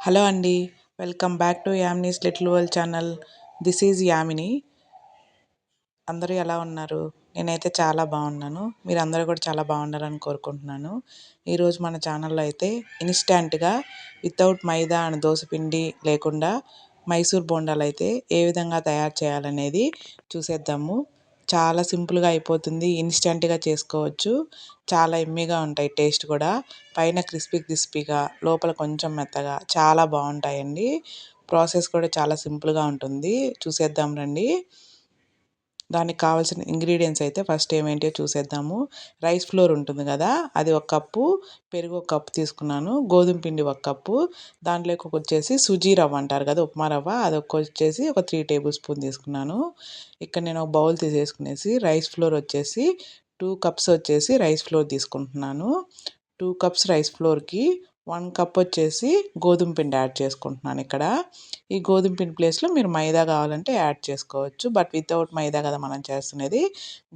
Hello అండి welcome back to Yamini's little world channel. This is Yamini. అందరూ ఎలా ఉన్నారు? నేనైతే చాలా బాగున్నాను. మీరు అందరూ కూడా చాలా బాగుండాలని కోరుకుంటున్నాను. ఈరోజు మన ఛానల్లో అయితే ఇన్స్టాంట్గా వితౌట్ మైదా అండ్ దోశపిండి లేకుండా మైసూర్ బోండాలు అయితే ఏ విధంగా తయారు చేయాలనేది చూసేద్దాము. చాలా సింపుల్గా అయిపోతుంది. ఇన్స్టెంట్గా చేసుకోవచ్చు. చాలా ఎమ్మీగా ఉంటాయి టేస్ట్ కూడా. పైన క్రిస్పీ క్రిస్పీగా లోపల కొంచెం మెత్తగా చాలా బాగుంటాయండి. ప్రాసెస్ కూడా చాలా సింపుల్గా ఉంటుంది. చూసేద్దాం రండి. దానికి కావాల్సిన ఇంగ్రీడియంట్స్ అయితే ఫస్ట్ ఏమేంటో చూసేద్దాము. రైస్ ఫ్లోర్ ఉంటుంది కదా అది ఒక కప్పు పెరుగు ఒక కప్పు తీసుకున్నాను. గోధుమ పిండి ఒక కప్పు దాంట్లోకి వచ్చేసి సుజీ రవ్వ అంటారు కదా ఉప్మా రవ్వ అది ఒక వచ్చేసి ఒక త్రీ టేబుల్ స్పూన్ తీసుకున్నాను. ఇక్కడ నేను ఒక బౌల్ తీసేసుకునేసి రైస్ ఫ్లోర్ వచ్చేసి టూ కప్స్ వచ్చేసి రైస్ ఫ్లోర్ తీసుకుంటున్నాను. టూ కప్స్ రైస్ ఫ్లోర్కి వన్ కప్ వచ్చేసి గోధుమ పిండి యాడ్ చేసుకుంటున్నాను ఇక్కడ. ఈ గోధుమ పిండి ప్లేస్లో మీరు మైదా కావాలంటే యాడ్ చేసుకోవచ్చు. బట్ వితౌట్ మైదా కదా మనం చేస్తున్నది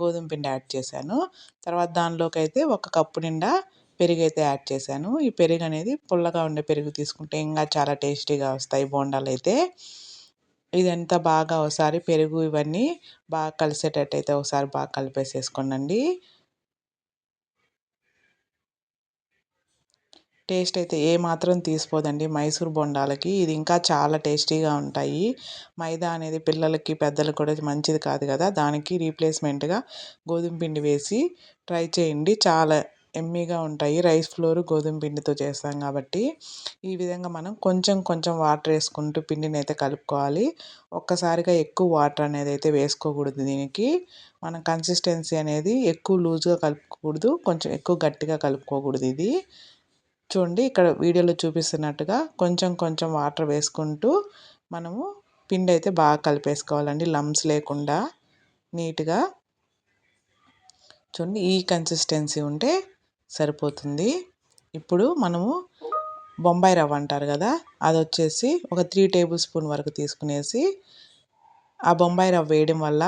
గోధుమ పిండి యాడ్ చేశాను. తర్వాత దానిలోకి అయితే ఒక కప్పు నిండా పెరుగు అయితే యాడ్ చేశాను. ఈ పెరుగు అనేది పుల్లగా ఉండే పెరుగు తీసుకుంటే ఇంకా చాలా టేస్టీగా వస్తాయి బోండాలు అయితే. ఇదంతా బాగా ఒకసారి పెరుగు ఇవన్నీ బాగా కలిసేటట్టు అయితే ఒకసారి బాగా కలిపేసేసుకోండి టేస్ట్ అయితే ఏ మాత్రం తీసిపోదండి మైసూర్ బొండాలకి ఇది ఇంకా చాలా టేస్టీగా ఉంటాయి. మైదా అనేది పిల్లలకి పెద్దలకు కూడా మంచిది కాదు కదా. దానికి రీప్లేస్మెంట్గా గోధుమ పిండి వేసి ట్రై చేయండి. చాలా ఎమ్మీగా ఉంటాయి. రైస్ ఫ్లోర్ గోధుమ పిండితో చేస్తాం కాబట్టి ఈ విధంగా మనం కొంచెం కొంచెం వాటర్ వేసుకుంటూ పిండిని అయితే కలుపుకోవాలి. ఒక్కసారిగా ఎక్కువ వాటర్ అనేది అయితే వేసుకోకూడదు దీనికి. మన కన్సిస్టెన్సీ అనేది ఎక్కువ లూజ్గా కలుపుకోకూడదు. కొంచెం ఎక్కువ గట్టిగా కలుపుకోకూడదు ఇది. చూడండి ఇక్కడ వీడియోలో చూపిస్తున్నట్టుగా కొంచెం కొంచెం వాటర్ వేసుకుంటూ మనము పిండి అయితే బాగా కలిపేసుకోవాలండి లమ్స్ లేకుండా నీట్గా. చూడండి ఈ కన్సిస్టెన్సీ ఉంటే సరిపోతుంది. ఇప్పుడు మనము బొంబాయి రవ్వ అంటారు కదా అది వచ్చేసి ఒక త్రీ టేబుల్ స్పూన్ వరకు తీసుకునేసి ఆ బొంబాయి రవ్వ వేయడం వల్ల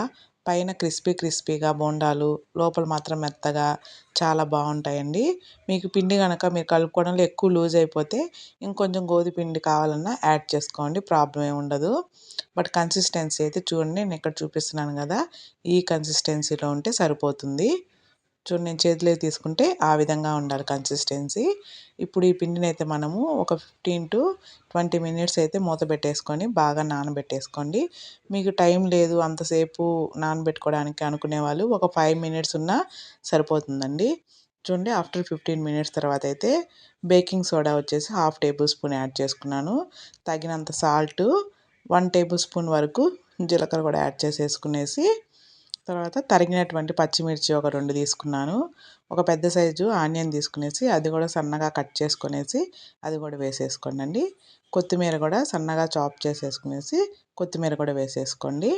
పైన క్రిస్పీ క్రిస్పీగా బోండాలు లోపల మాత్రం మెత్తగా చాలా బాగుంటాయండి. మీకు పిండి కనుక మీరు కలుపుకోవడంలో ఎక్కువ లూజ్ అయిపోతే ఇంకొంచెం గోధుమ పిండి కావాలన్నా యాడ్ చేసుకోండి ప్రాబ్లం ఏమి ఉండదు. బట్ కన్సిస్టెన్సీ అయితే చూడండి నేను ఇక్కడ చూపిస్తున్నాను కదా ఈ కన్సిస్టెన్సీలో ఉంటే సరిపోతుంది. చూడండి నేను చేతిలో తీసుకుంటే ఆ విధంగా ఉండాలి కన్సిస్టెన్సీ ఇప్పుడు ఈ పిండిని అయితే మనము ఒక ఫిఫ్టీన్ టు ట్వంటీ మినిట్స్ అయితే మూత పెట్టేసుకొని బాగా నానబెట్టేసుకోండి. మీకు టైం లేదు అంతసేపు నానబెట్టుకోవడానికి అనుకునే వాళ్ళు ఒక ఫైవ్ మినిట్స్ ఉన్నా సరిపోతుందండి. చూడండి ఆఫ్టర్ ఫిఫ్టీన్ మినిట్స్ తర్వాత అయితే బేకింగ్ సోడా వచ్చేసి హాఫ్ టేబుల్ స్పూన్ యాడ్ చేసుకున్నాను. తగినంత సాల్ట్ వన్ టేబుల్ స్పూన్ వరకు జీలకర్ర కూడా యాడ్ చేసేసుకునేసి తర్వాత తరిగినటువంటి పచ్చిమిర్చి ఒక రెండు తీసుకున్నాను. ఒక పెద్ద సైజు ఆనియన్ తీసుకునేసి అది కూడా సన్నగా కట్ చేసుకునేసి అది కూడా వేసేసుకోండి కొత్తిమీర కూడా సన్నగా చాప్ చేసేసుకునేసి కొత్తిమీర కూడా వేసేసుకోండి.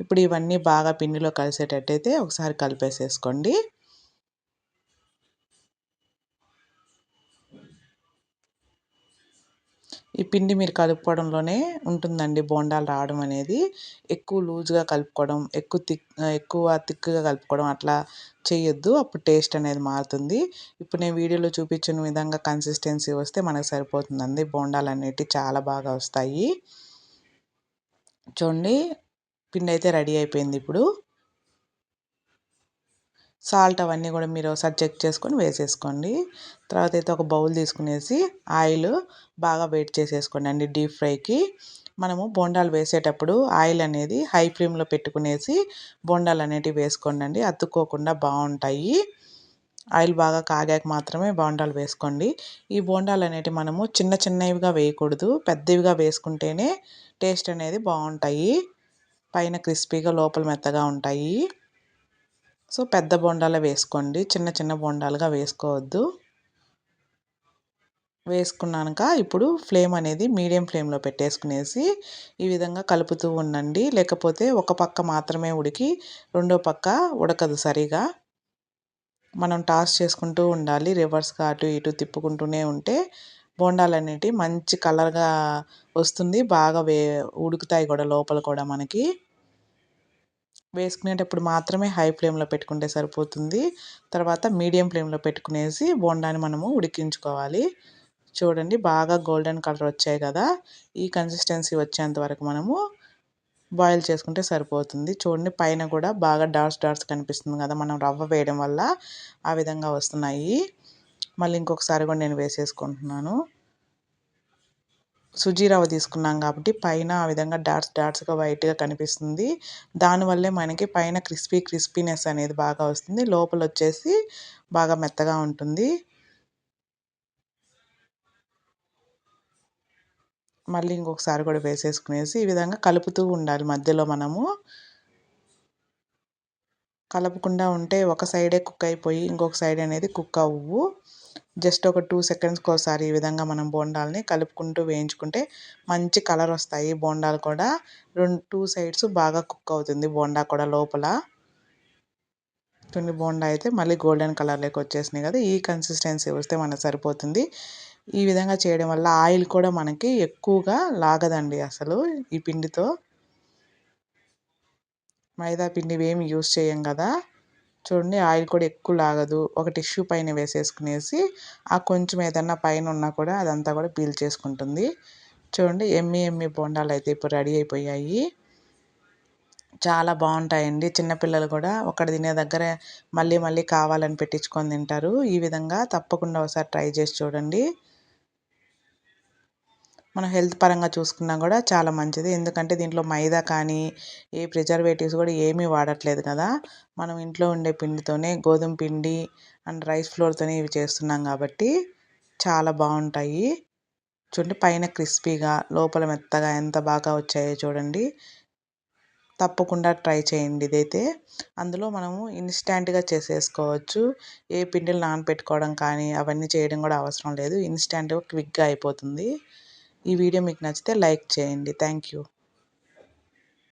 ఇప్పుడు ఇవన్నీ బాగా పిండిలో కలిసేటట్టయితే ఒకసారి కలిపేసేసుకోండి. ఈ పిండి మీరు కలుపుకోవడంలోనే ఉంటుందండి బోండాలు రావడం అనేది. ఎక్కువ లూజ్గా కలుపుకోవడం ఎక్కువ థిక్ ఎక్కువ థిక్గా కలుపుకోవడం అట్లా చేయొద్దు. అప్పుడు టేస్ట్ అనేది మారుతుంది. ఇప్పుడు నేను వీడియోలో చూపించిన విధంగా కన్సిస్టెన్సీ వస్తే మనకు సరిపోతుందండి. బోండాలు అనేటివి చాలా బాగా వస్తాయి. చూడండి పిండి అయితే రెడీ అయిపోయింది ఇప్పుడు. సాల్ట్ అవన్నీ కూడా మీరు ఒకసారి చెక్ చేసుకొని వేసేసుకోండి. తర్వాత అయితే ఒక బౌల్ తీసుకునేసి ఆయిల్ బాగా వెయిట్ చేసేసుకోండి అండి డీప్ ఫ్రైకి. మనము బోండాలు వేసేటప్పుడు ఆయిల్ అనేది హై ఫ్లేమ్లో పెట్టుకునేసి బోండాలు అనేటివి వేసుకోండి అండి అతుక్కోకుండా బాగుంటాయి. ఆయిల్ బాగా కాగాక మాత్రమే బోండాలు వేసుకోండి. ఈ బోండాలు అనేటివి మనము చిన్న చిన్నవిగా వేయకూడదు. పెద్దవిగా వేసుకుంటేనే టేస్ట్ అనేది బాగుంటాయి. పైన క్రిస్పీగా లోపల మెత్తగా ఉంటాయి. సో పెద్ద బొండాలు వేసుకోండి. చిన్న చిన్న బొండాలుగా వేసుకోవద్దు. వేసుకున్నాక ఇప్పుడు ఫ్లేమ్ అనేది మీడియం ఫ్లేమ్లో పెట్టేసుకునేసి ఈ విధంగా కలుపుతూ ఉండండి. లేకపోతే ఒక పక్క మాత్రమే ఉడికి రెండో పక్క ఉడకదు సరిగా. మనం టాస్ చేసుకుంటూ ఉండాలి. రివర్స్గా అటు ఇటు తిప్పుకుంటూనే ఉంటే బోండాలు అనేటివి మంచి కలర్గా వస్తుంది. బాగా వే ఉడుకుతాయి కూడా లోపల కూడా మనకి. వేసుకునేటప్పుడు మాత్రమే హై ఫ్లేమ్లో పెట్టుకుంటే సరిపోతుంది. తర్వాత మీడియం ఫ్లేమ్లో పెట్టుకునేసి బోండాని మనము ఉడికించుకోవాలి. చూడండి బాగా గోల్డెన్ కలర్ వచ్చాయి కదా. ఈ కన్సిస్టెన్సీ వచ్చేంత వరకు మనము బాయిల్ చేసుకుంటే సరిపోతుంది. చూడండి పైన కూడా బాగా డాట్స్ డాట్స్ కనిపిస్తుంది కదా మనం రవ్వ వేయడం వల్ల ఆ విధంగా వస్తున్నాయి. మళ్ళీ ఇంకొకసారి కూడా నేను వేసేసుకుంటున్నాను. సుజీ రవ్వ తీసుకున్నాం కాబట్టి పైన ఆ విధంగా డాట్స్ డాట్స్గా వైట్గా కనిపిస్తుంది. దానివల్లే మనకి పైన క్రిస్పీ క్రిస్పీనెస్ అనేది బాగా వస్తుంది. లోపల వచ్చేసి బాగా మెత్తగా ఉంటుంది. మళ్ళీ ఇంకొకసారి కూడా వేసేసుకునేసి ఈ విధంగా కలుపుతూ ఉండాలి మధ్యలో మనము. కలపకుండా ఉంటే ఒక సైడే కుక్ అయిపోయి ఇంకొక సైడ్ అనేది కుక్ అవ్వు. జస్ట్ ఒక టూ సెకండ్స్కి ఒకసారి ఈ విధంగా మనం బోండాలని కలుపుకుంటూ వేయించుకుంటే మంచి కలర్ వస్తాయి. బోండాలు కూడా రెండు టూ సైడ్స్ బాగా కుక్ అవుతుంది బోండా కూడా లోపల. కొన్ని బోండా అయితే మళ్ళీ గోల్డెన్ కలర్లోకి వచ్చేసినాయి కదా ఈ కన్సిస్టెన్సీ వస్తే మనకు సరిపోతుంది. ఈ విధంగా చేయడం వల్ల ఆయిల్ కూడా మనకి ఎక్కువగా లాగదండి అసలు ఈ పిండితో. మైదా పిండి ఏమి యూస్ చేయం కదా. చూడండి ఆయిల్ కూడా ఎక్కువ లాగదు. ఒక టిష్యూ పైన వేసేసుకునేసి ఆ కొంచెం ఏదన్నా పైన ఉన్నా కూడా అదంతా కూడా పీల్ చేసుకుంటుంది. చూడండి ఎమ్మి ఎమ్మి బోండాలు అయితే ఇప్పుడు రెడీ అయిపోయాయి. చాలా బాగుంటాయండి. చిన్నపిల్లలు కూడా ఒకటి తినే దగ్గర మళ్ళీ మళ్ళీ కావాలని పెట్టించుకొని తింటారు. ఈ విధంగా తప్పకుండా ఒకసారి ట్రై చేసి చూడండి. మనం హెల్త్ పరంగా చూసుకున్నా కూడా చాలా మంచిది. ఎందుకంటే దీంట్లో మైదా కానీ ఏ ప్రిజర్వేటివ్స్ కూడా ఏమీ వాడట్లేదు కదా. మనం ఇంట్లో ఉండే పిండితోనే గోధుమ పిండి అండ్ రైస్ ఫ్లోర్తోనే ఇవి చేస్తున్నాం కాబట్టి చాలా బాగుంటాయి. చూడండి పైన క్రిస్పీగా లోపల మెత్తగా ఎంత బాగా వచ్చాయో చూడండి. తప్పకుండా ట్రై చేయండి ఇదైతే. అందులో మనము ఇన్స్టాంట్గా చేసేసుకోవచ్చు. ఏ పిండిలు నానపెట్టుకోవడం కానీ అవన్నీ చేయడం కూడా అవసరం లేదు. ఇన్స్టాంట్గా క్విక్గా అయిపోతుంది. ఈ వీడియో మీకు నచ్చితే లైక్ చేయండి. Thank you.